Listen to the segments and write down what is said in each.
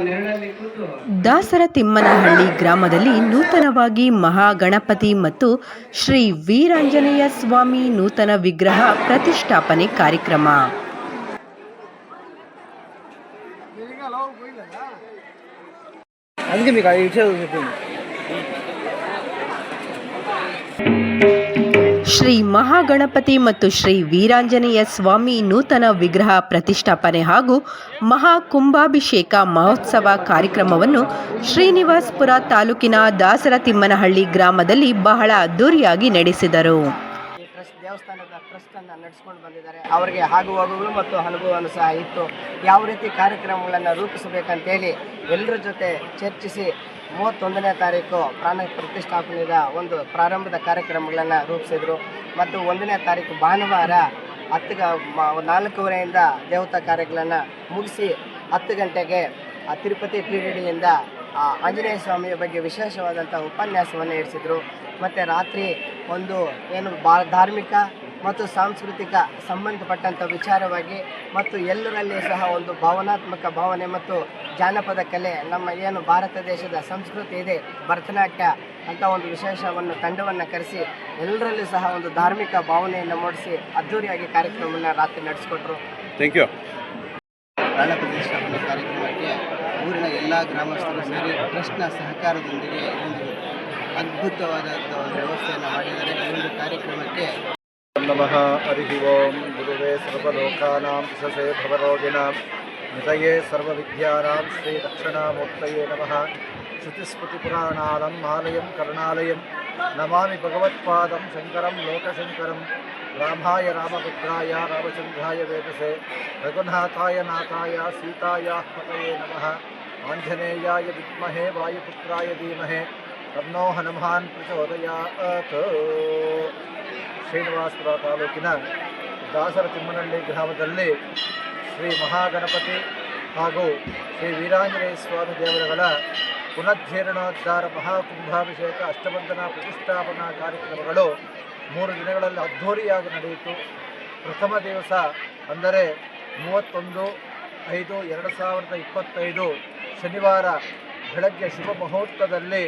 ನೆರಳಲ್ಲಿ ಕೂತು ದಾಸರ ತಿಮ್ಮನಹಳ್ಳಿ ಗ್ರಾಮದಲ್ಲಿ ನೂತನವಾಗಿ ಮಹಾಗಣಪತಿ ಮತ್ತು ಶ್ರೀ ವೀರಾಂಜನೇಯ ಸ್ವಾಮಿ ನೂತನ ವಿಗ್ರಹ ಪ್ರತಿಷ್ಠಾಪನೆ ಕಾರ್ಯಕ್ರಮ అందుకే మీకు ఈ విషయం చెప్పింది ಶ್ರೀ ಮಹಾಗಣಪತಿ ಮತ್ತು ಶ್ರೀ ವೀರಾಂಜನೇಯ ಸ್ವಾಮಿ ನೂತನ ವಿಗ್ರಹ ಪ್ರತಿಷ್ಠಾಪನೆ ಹಾಗೂ ಮಹಾ ಕುಂಭಾಭಿಷೇಕ ಮಹೋತ್ಸವ ಕಾರ್ಯಕ್ರಮವನ್ನು ಶ್ರೀನಿವಾಸ್ಪುರ ತಾಲೂಕಿನ ದಾಸರ ತಿಮ್ಮನಹಳ್ಳಿ ಗ್ರಾಮದಲ್ಲಿ ಬಹಳ ಅದ್ದೂರಿಯಾಗಿ ನಡೆಸಿದರು. ದೇವಸ್ಥಾನದ ಟ್ರಸ್ಟ್ ಅನ್ನ ನಡೆಸ್ಕೊಂಡು ಬಂದಿದ್ದಾರೆ. ಅವರಿಗೆ ಆಗು ಹೋಗುಗಳು ಮತ್ತು ಅನುಭವವನ್ನು ಸಹ ಇತ್ತು. ಯಾವ ರೀತಿ ಕಾರ್ಯಕ್ರಮಗಳನ್ನು ರೂಪಿಸಬೇಕಂತೇಳಿ ಎಲ್ಲರ ಜೊತೆ ಚರ್ಚಿಸಿ ಮೂವತ್ತೊಂದನೇ ತಾರೀಕು ಪ್ರಾಣ ಪ್ರತಿಷ್ಠಾಪನೆಯ ಒಂದು ಪ್ರಾರಂಭದ ಕಾರ್ಯಕ್ರಮಗಳನ್ನು ರೂಪಿಸಿದರು. ಮತ್ತು ಒಂದನೇ ತಾರೀಕು ಭಾನುವಾರ ಹತ್ತು ನಾಲ್ಕೂವರೆಯಿಂದ ದೇವತಾ ಕಾರ್ಯಗಳನ್ನು ಮುಗಿಸಿ ಹತ್ತು ಗಂಟೆಗೆ ತಿರುಪತಿ ಕ್ರೀಡೆಯಿಂದ ಆಂಜನೇಯ ಸ್ವಾಮಿಯ ಬಗ್ಗೆ ವಿಶೇಷವಾದಂಥ ಉಪನ್ಯಾಸವನ್ನು ಇರಿಸಿದರು. ಮತ್ತು ರಾತ್ರಿ ಒಂದು ಏನು ಬಾ ಧಾರ್ಮಿಕ ಮತ್ತು ಸಾಂಸ್ಕೃತಿಕ ಸಂಬಂಧಪಟ್ಟಂಥ ವಿಚಾರವಾಗಿ ಮತ್ತು ಎಲ್ಲರಲ್ಲಿ ಸಹ ಒಂದು ಭಾವನಾತ್ಮಕ ಭಾವನೆ ಮತ್ತು ಜಾನಪದ ಕಲೆ ನಮ್ಮ ಏನು ಭಾರತ ದೇಶದ ಸಂಸ್ಕೃತಿ ಇದೆ ಭರತನಾಟ್ಯ ಅಂತ ಒಂದು ವಿಶೇಷವನ್ನು ತಂಡವನ್ನು ಕರೆಸಿ ಎಲ್ಲರಲ್ಲೂ ಸಹ ಒಂದು ಧಾರ್ಮಿಕ ಭಾವನೆಯನ್ನು ಮೂಡಿಸಿ ಅದ್ಧೂರಿಯಾಗಿ ಕಾರ್ಯಕ್ರಮವನ್ನು ರಾತ್ರಿ ನಡೆಸಿಕೊಟ್ರು. ಥ್ಯಾಂಕ್ ಯು ಪ್ರಾಣ ಪ್ರತಿಷ್ಠಾಪನೆ ಕಾರ್ಯಕ್ರಮಕ್ಕೆ ಊರಿನ ಎಲ್ಲ ಗ್ರಾಮಸ್ಥರು ಸೇರಿ ಟ್ರಸ್ಟ್ನ ಸಹಕಾರದೊಂದಿಗೆ ಒಂದು ಅದ್ಭುತವಾದಂಥ ಒಂದು ವ್ಯವಸ್ಥೆಯನ್ನು ಮಾಡಿದ್ದಾರೆ ಈ ಒಂದು ಕಾರ್ಯಕ್ರಮಕ್ಕೆ ನಮಃ ಹರಿ ಓಂ ಗುರುವೇ ಸರ್ವಲೋಕಾನಾಂ ವಿಶಸೇ ಭವರೋಗಿಣಾಂ ನಿತಯೇ ಸರ್ವವಿದ್ಯಾನಾಂ ಶ್ರೀ ದಕ್ಷಿಣಾಮೂರ್ತಯೇ ನಮಃ ಶ್ರುತಿಸ್ಮೃತಿಪುರಾಣಾಲಂ ಆಲಯಂ ಕರುಣಾಲಯಂ ನಮಾಮಿ ಭಗವತ್ಪಾದಂ ಶಂಕರಂ ಲೋಕಶಂಕರಂ ರಾಮಾಯ ರಾಮಭದ್ರಾಯ ರಾಮಚಂದ್ರಾಯ ವೇದಸೆ ರಘುನಾಥಾಯ ನಾಥಾಯ ಸೀತಾಯ ಪತಯೇ ನಮಃ ಆಂಜನೇಯಾಯ ವಿದ್ಮಹೇ ವಾಯುಪುತ್ರಾಯ ಧೀಮಹೇ ತನ್ನೋ ಹನುಮಾನ್ ಪ್ರಚೋದಯಾತ್ ಶ್ರೀನಿವಾಸಪುರ ತಾಲೂಕಿನ ದಾಸರ ತಿಮ್ಮನಹಳ್ಳಿ ಗ್ರಾಮದಲ್ಲಿ ಶ್ರೀ ಮಹಾಗಣಪತಿ ಹಾಗೂ ಶ್ರೀ ವೀರಾಂಜನೇಯ ಸ್ವಾಮಿ ದೇವರುಗಳ ಪುನಜ್ಜೀರ್ಣೋದ್ಧಾರ ಮಹಾಕುಂಭಾಭಿಷೇಕ ಅಷ್ಟಬಂಧನ ಪ್ರತಿಷ್ಠಾಪನಾ ಕಾರ್ಯಕ್ರಮಗಳು ಮೂರು ದಿನಗಳಲ್ಲಿ ಅದ್ಧೂರಿಯಾಗಿ ನಡೆಯಿತು. ಪ್ರಥಮ ದಿವಸ ಅಂದರೆ ಮೂವತ್ತೊಂದು ಐದು ಎರಡು ಸಾವಿರದ ಇಪ್ಪತ್ತೈದು ಶನಿವಾರ ಬೆಳಗ್ಗೆ ಶುಭ ಮುಹೂರ್ತದಲ್ಲಿ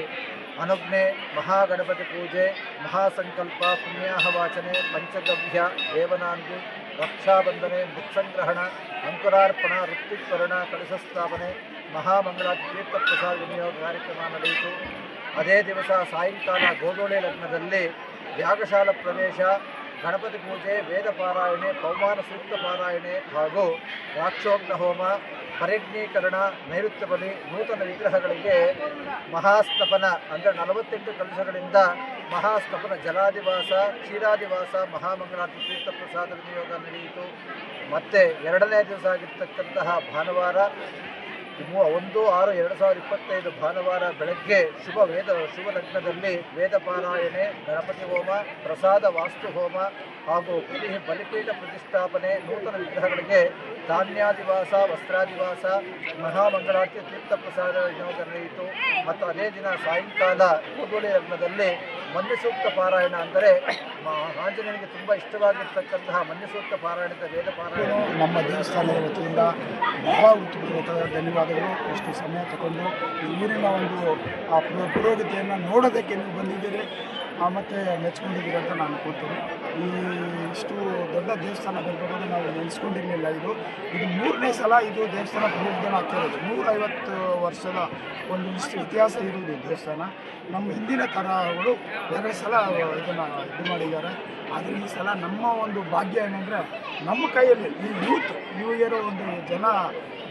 ಅನುಜ್ಞೆ, ಮಹಾಗಣಪತಿ ಪೂಜೆ, ಮಹಾಸಂಕಲ್ಪ, ಪುಣ್ಯಾಹ ವಾಚನೆ, ಪಂಚಗವ್ಯ ದೇವನಾಂದಿ ರಕ್ಷಾಬಂಧನೆ, ಮುತ್ಸಂಗ್ರಹಣ, ಅಂಕುರಾರ್ಪಣ, ಋತ್ವಿಕರಣ ಕಳಶ ಸ್ಥಾಪನೆ ಮಹಾಮಂಗಳಾತಿ ತೀರ್ಥ ಪ್ರಸಾದ ವಿನಿಯೋಗ ಕಾರ್ಯಕ್ರಮ ನಡೆಯಿತು. ಅದೇ ದಿವಸ ಸಾಯಂಕಾಲ ಗೋಗೋಳೆ ಲಗ್ನದಲ್ಲಿ ಯಾಗಶಾಲ ಪ್ರವೇಶ, ಗಣಪತಿ ಪೂಜೆ ವೇದ ಪಾರಾಯಣೆ ಪೌಮಾನ ಸೂಕ್ತ ಪಾರಾಯಣೆ ಹಾಗೂ ರಾಕ್ಷೋಗ್ನ ಹೋಮ ಪರಿಜ್ಞೀಕರಣ ನೈಋತ್ಯ ಬಲಿ, ನೂತನ ವಿಗ್ರಹಗಳಿಗೆ ಮಹಾಸ್ತಪನ, ಅಂದರೆ ನಲವತ್ತೆಂಟು ಕಲಶಗಳಿಂದ ಮಹಾಸ್ತಪನ ಜಲಾದಿವಾಸ ಕ್ಷೀರಾದಿವಾಸ ಮಹಾಮಂಗಳಾತಿ ತೀರ್ಥ ಪ್ರಸಾದ ವಿನಿಯೋಗ ನಡೆಯಿತು. ಮತ್ತು ಎರಡನೇ ದಿವಸ ಆಗಿರ್ತಕ್ಕಂತಹ ಭಾನುವಾರ ಒಂದು ಆರು ಎರಡು ಸಾವಿರದ ಇಪ್ಪತ್ತೈದು ಭಾನುವಾರ ಬೆಳಗ್ಗೆ ಶುಭ ವೇದ, ಶುಭ ಲಗ್ನದಲ್ಲಿ ವೇದ ಪಾರಾಯಣೆ ಗಣಪತಿ ಹೋಮ, ಪ್ರಸಾದ ವಾಸ್ತು ಹೋಮ ಹಾಗೂ ಬಲಿ ಬಲಿಪೀಠ ಪ್ರತಿಷ್ಠಾಪನೆ ನೂತನ ವಿಗ್ರಹಗಳಿಗೆ ಧಾನ್ಯಾದಿವಾಸ, ವಸ್ತ್ರಾದಿವಾಸ, ಮಹಾಮಂಗಳಾರತಿ ತೀರ್ಥ ಪ್ರಸಾದ ಯೋಗ ನಡೆಯಿತು. ಮತ್ತು ಅದೇ ದಿನ ಸಾಯಂಕಾಲ ಕೂದೋಳಿ ಲಗ್ನದಲ್ಲಿ ಮನ್ಯ ಸೂಕ್ತ ಪಾರಾಯಣ ಅಂದರೆ ಆಂಜನೇಯನಿಗೆ ತುಂಬ ಇಷ್ಟವಾಗಿರ್ತಕ್ಕಂತಹ ಮನ್ಯ ಸೂಕ್ತ ಪಾರಾಯಣದ ವೇದ ಪಾರಾಯಣ. ನಮ್ಮ ದೇವಸ್ಥಾನದ ವತಿಯಿಂದ ಬಹಳ ಉತ್ತಮವಾದ ಧನ್ಯವಾದಗಳು. ಇಷ್ಟು ಸಮಯ ತಗೊಂಡು ಊರಿನ ಒಂದು, ಆ ಪುರೋ- ಪುರೋಗತಿಯನ್ನು ನೋಡೋದಕ್ಕೆ ನೀವು ಬಂದಿದ್ದೀರಿ. ಮತ್ತೆ ಮೆಚ್ಕೊಂಡಿದ್ದೀರಿ ಅಂತ ನಾನು ಅನ್ಕೊಳ್ತೀನಿ ಈ ಇಷ್ಟು ದೊಡ್ಡ ದೇವಸ್ಥಾನ ಬರ್ಬೋದು ನಾವು ನೆನೆಸ್ಕೊಂಡಿರಲಿಲ್ಲ ಇದು. ಇದು ಮೂರನೇ ಸಲ ಇದು ದೇವಸ್ಥಾನ ಪ್ರಯೋಜನ ಆಗ್ತಿರೋದು ನೂರೈವತ್ತು ವರ್ಷದ ಒಂದು ಇಷ್ಟು ಇತಿಹಾಸ ಇರುವುದು ದೇವಸ್ಥಾನ. ನಮ್ಮ ಹಿಂದಿನ ತರಗಳು ಎರಡು ಸಲ ಇದನ್ನು ಇದು ಮಾಡಿದ್ದಾರೆ. ಆದರೆ ಈ ಸಲ ನಮ್ಮ ಒಂದು ಭಾಗ್ಯ ಏನಂದರೆ ನಮ್ಮ ಕೈಯಲ್ಲಿ ಈ ಯೂತ್ ಯುವಕರು ಒಂದು ಜನ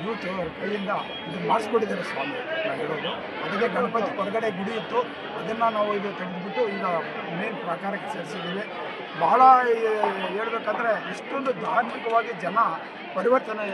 ಯೂತ್ ಕೈಯಿಂದ ಇದು ಮಾಡಿಸ್ಕೊಟ್ಟಿದ್ದಾರೆ ಸ್ವಾಮಿ, ನಾನು ಹೇಳೋದು. ಅದಕ್ಕೆ ಗಣಪತಿ ಹೊರಗಡೆ ಗುಡಿ ಇತ್ತು. ಅದನ್ನು ನಾವು ಇದು ತೆಗೆದುಬಿಟ್ಟು ಈಗ ಮೇನ್ ಪ್ರಕಾರಕ್ಕೆ ಸೇರಿಸಿದ್ದೀವಿ. ಬಹಳ ಹೇಳ್ಬೇಕಂದ್ರೆ ಇಷ್ಟೊಂದು ಧಾರ್ಮಿಕವಾಗಿ ಜನ ಪರಿವರ್ತನೆ